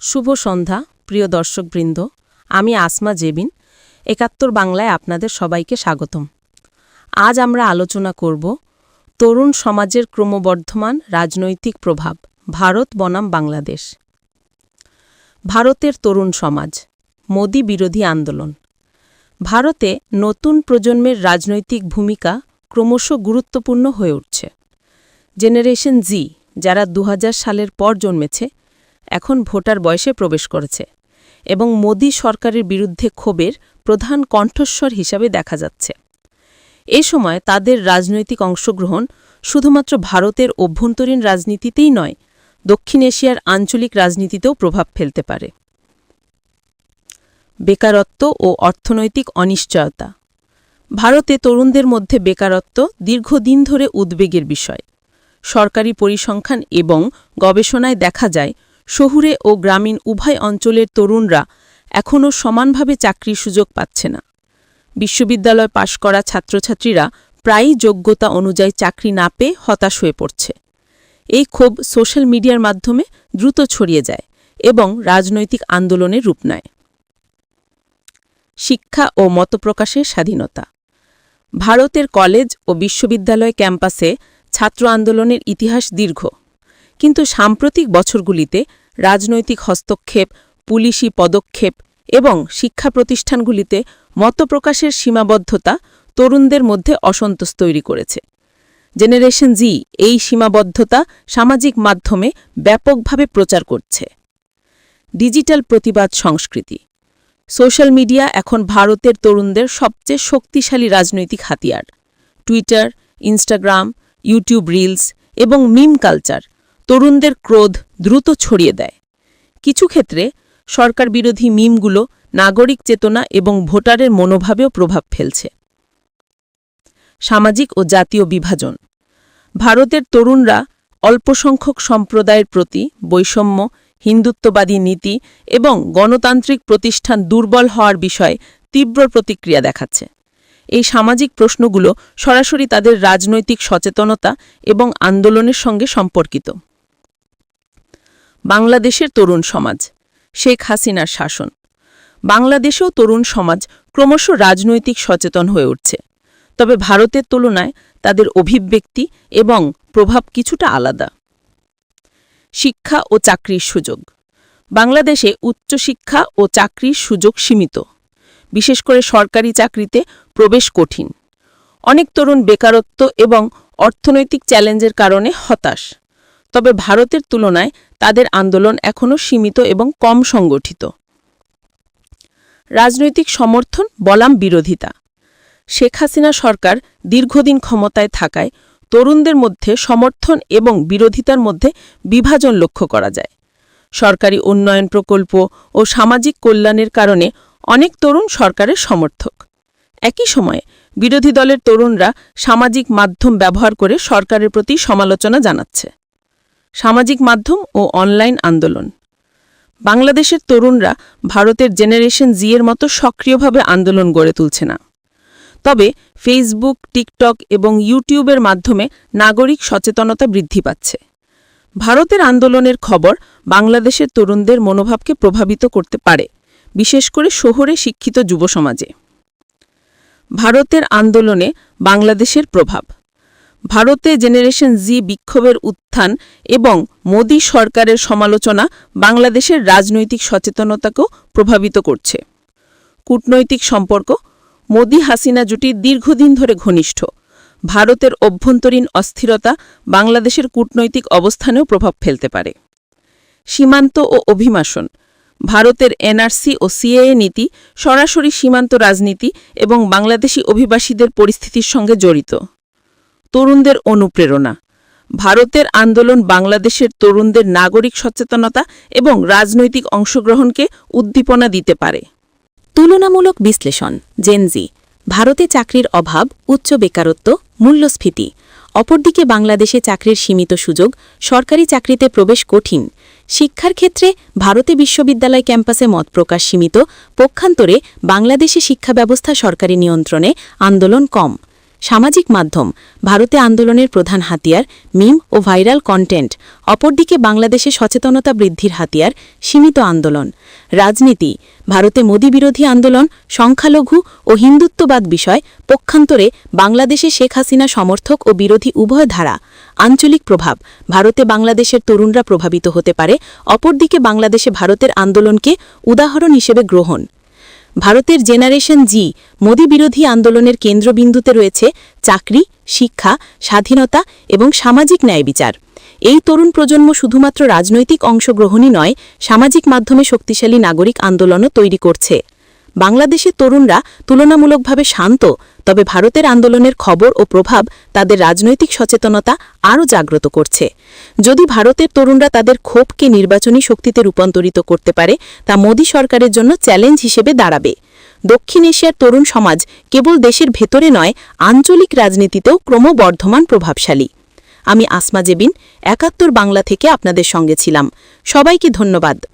শুভ সন্ধ্যা, প্রিয় দর্শকবৃন্দ। আমি আসমা জেবিন, একাত্তর বাংলায় আপনাদের সবাইকে স্বাগতম। আজ আমরা আলোচনা করব তরুণ সমাজের ক্রমবর্ধমান রাজনৈতিক প্রভাব, ভারত বনাম বাংলাদেশ। ভারতের তরুণ সমাজ, মোদি বিরোধী আন্দোলন। ভারতে নতুন প্রজন্মের রাজনৈতিক ভূমিকা ক্রমশ গুরুত্বপূর্ণ হয়ে উঠছে। জেনারেশন জি, যারা দু হাজার সালের পর জন্মেছে এখন ভোটার বয়সে প্রবেশ করেছে এবং মোদি সরকারের বিরুদ্ধে ক্ষোভের প্রধান কণ্ঠস্বর হিসাবে দেখা যাচ্ছে। এ সময় তাদের রাজনৈতিক অংশগ্রহণ শুধুমাত্র ভারতের অভ্যন্তরীণ রাজনীতিতেই নয়, দক্ষিণ এশিয়ার আঞ্চলিক রাজনীতিতেও প্রভাব ফেলতে পারে। বেকারত্ব ও অর্থনৈতিক অনিশ্চয়তা। ভারতে তরুণদের মধ্যে বেকারত্ব দীর্ঘদিন ধরে উদ্বেগের বিষয়। সরকারি পরিসংখ্যান এবং গবেষণায় দেখা যায় শহুরে ও গ্রামীণ উভয় অঞ্চলের তরুণরা এখনও সমানভাবে চাকরির সুযোগ পাচ্ছে না। বিশ্ববিদ্যালয় পাশ করা ছাত্রছাত্রীরা প্রায়ই যোগ্যতা অনুযায়ী চাকরি না পেয়ে হতাশ হয়ে পড়ছে। এই ক্ষোভ সোশ্যাল মিডিয়ার মাধ্যমে দ্রুত ছড়িয়ে যায় এবং রাজনৈতিক আন্দোলনের রূপ নেয়। শিক্ষা ও মতপ্রকাশের স্বাধীনতা। ভারতের কলেজ ও বিশ্ববিদ্যালয় ক্যাম্পাসে ছাত্র আন্দোলনের ইতিহাস দীর্ঘ। কিন্তু সাম্প্রতিক বছরগুলিতে রাজনৈতিক হস্তক্ষেপ, পুলিশি পদক্ষেপ এবং শিক্ষা প্রতিষ্ঠানগুলিতে মতপ্রকাশের সীমাবদ্ধতা তরুণদের মধ্যে অসন্তোষ তৈরি করেছে। জেনারেশন জি এই সীমাবদ্ধতা সামাজিক মাধ্যমে ব্যাপকভাবে প্রচার করছে। ডিজিটাল প্রতিবাদ সংস্কৃতি। সোশ্যাল মিডিয়া এখন ভারতের তরুণদের সবচেয়ে শক্তিশালী রাজনৈতিক হাতিয়ার। টুইটার, ইনস্টাগ্রাম, ইউটিউব রিলস এবং মিম কালচার তরুণদের ক্রোধ দ্রুত ছড়িয়ে দেয়। কিছু ক্ষেত্রে সরকার বিরোধী মিমগুলো নাগরিক চেতনা এবং ভোটারের মনোভাবেও প্রভাব ফেলছে। সামাজিক ও জাতীয় বিভাজন। ভারতের তরুণরা অল্পসংখ্যক সম্প্রদায়ের প্রতি বৈষম্য, হিন্দুত্ববাদী নীতি এবং গণতান্ত্রিক প্রতিষ্ঠান দুর্বল হওয়ার বিষয়ে তীব্র প্রতিক্রিয়া দেখাচ্ছে। এই সামাজিক প্রশ্নগুলো সরাসরি তাদের রাজনৈতিক সচেতনতা এবং আন্দোলনের সঙ্গে সম্পর্কিত। বাংলাদেশের তরুণ সমাজ। শেখ হাসিনার শাসন। বাংলাদেশেও তরুণ সমাজ ক্রমশ রাজনৈতিক সচেতন হয়ে উঠছে। তবে ভারতের তুলনায় তাদের অভিব্যক্তি এবং প্রভাব কিছুটা আলাদা। শিক্ষা ও চাকরির সুযোগ। বাংলাদেশে উচ্চশিক্ষা ও চাকরির সুযোগ সীমিত। বিশেষ করে সরকারি চাকরিতে প্রবেশ কঠিন। অনেক তরুণ বেকারত্ব এবং অর্থনৈতিক চ্যালেঞ্জের কারণে হতাশ। তবে ভারতের তুলনায় তাদের আন্দোলন এখনও সীমিত এবং কম সংগঠিত। রাজনৈতিক সমর্থন, বলাম বিরোধিতা। শেখ হাসিনা সরকার দীর্ঘদিন ক্ষমতায় থাকায় তরুণদের মধ্যে সমর্থন এবং বিরোধিতার মধ্যে বিভাজন লক্ষ্য করা যায়। সরকারি উন্নয়ন প্রকল্প ও সামাজিক কল্যাণের কারণে অনেক তরুণ সরকারের সমর্থক। একই সময়ে বিরোধী দলের তরুণরা সামাজিক মাধ্যম ব্যবহার করে সরকারের প্রতি সমালোচনা জানাচ্ছে। সামাজিক মাধ্যম ও অনলাইন আন্দোলন। বাংলাদেশের তরুণরা ভারতের জেনারেশন জি এর মতো সক্রিয়ভাবে আন্দোলন গড়ে তুলছে না। তবে ফেসবুক, টিকটক এবং ইউটিউবের মাধ্যমে নাগরিক সচেতনতা বৃদ্ধি পাচ্ছে। ভারতের আন্দোলনের খবর বাংলাদেশের তরুণদের মনোভাবকে প্রভাবিত করতে পারে, বিশেষ করে শহরে শিক্ষিত যুব সমাজে ভারতের আন্দোলনে বাংলাদেশের প্রভাব। ভারতে জেনারেশন জি বিক্ষোভের উত্থান এবং মোদি সরকারের সমালোচনা বাংলাদেশের রাজনৈতিক সচেতনতাকেও প্রভাবিত করছে। কূটনৈতিক সম্পর্ক, মোদি হাসিনা জুটি দীর্ঘদিন ধরে ঘনিষ্ঠ। ভারতের অভ্যন্তরীণ অস্থিরতা বাংলাদেশের কূটনৈতিক অবস্থানেও প্রভাব ফেলতে পারে। সীমান্ত ও অভিবাসন, ভারতের এনআরসি ও সিএএ নীতি সরাসরি সীমান্ত রাজনীতি এবং বাংলাদেশি অভিবাসীদের পরিস্থিতির সঙ্গে জড়িত। তরুণদের অনুপ্রেরণা। ভারতের আন্দোলন বাংলাদেশের তরুণদের নাগরিক সচেতনতা এবং রাজনৈতিক অংশগ্রহণকে উদ্দীপনা দিতে পারে। তুলনামূলক বিশ্লেষণ জেনজি ভারতে চাকরির অভাব, উচ্চ বেকারত্ব, মূল্যস্ফীতি। অপরদিকে বাংলাদেশে চাকরির সীমিত সুযোগ, সরকারি চাকরিতে প্রবেশ কঠিন। শিক্ষার ক্ষেত্রে ভারতে বিশ্ববিদ্যালয় ক্যাম্পাসে মত প্রকাশ সীমিত। পক্ষান্তরে বাংলাদেশে শিক্ষা ব্যবস্থা সরকারি নিয়ন্ত্রণে আন্দোলন কম। সামাজিক মাধ্যম, ভারতে আন্দোলনের প্রধান হাতিয়ার, মিম ও ভাইরাল কন্টেন্ট, অপরদিকে বাংলাদেশে সচেতনতা বৃদ্ধির হাতিয়ার, সীমিত আন্দোলন। রাজনীতি, ভারতে মোদী বিরোধী আন্দোলন, সংখ্যালঘু ও হিন্দুত্ববাদ বিষয়, পক্ষান্তরে বাংলাদেশে শেখ হাসিনা সমর্থক ও বিরোধী উভয় ধারা, আঞ্চলিক প্রভাব, ভারতে বাংলাদেশের তরুণরা প্রভাবিত হতে পারে, অপরদিকে বাংলাদেশে ভারতের আন্দোলনকে উদাহরণ হিসেবে গ্রহণ। ভারতের জেনারেশন জি, মোদী বিরোধী আন্দোলনের কেন্দ্রবিন্দুতে রয়েছে চাকরি, শিক্ষা, স্বাধীনতা এবং সামাজিক ন্যায় বিচার। এই তরুণ প্রজন্ম শুধুমাত্র রাজনৈতিক অংশগ্রহণই নয়, সামাজিক মাধ্যমে শক্তিশালী নাগরিক আন্দোলনও তৈরি করছে। বাংলাদেশের তরুণরা তুলনামূলকভাবে শান্ত, তবে ভারতের আন্দোলনের খবর ও প্রভাব তাদের রাজনৈতিক সচেতনতা আরও জাগ্রত করছে। যদি ভারতের তরুণরা তাদের ক্ষোভকে নির্বাচনী শক্তিতে রূপান্তরিত করতে পারে, তা মোদী সরকারের জন্য চ্যালেঞ্জ হিসেবে দাঁড়াবে। দক্ষিণ এশিয়ার তরুণ সমাজ কেবল দেশের ভেতরে নয়, আঞ্চলিক রাজনীতিতেও ক্রমবর্ধমান প্রভাবশালী। আমি আসমা জেবিন, একাত্তর বাংলা থেকে আপনাদের সঙ্গে ছিলাম। সবাইকে ধন্যবাদ।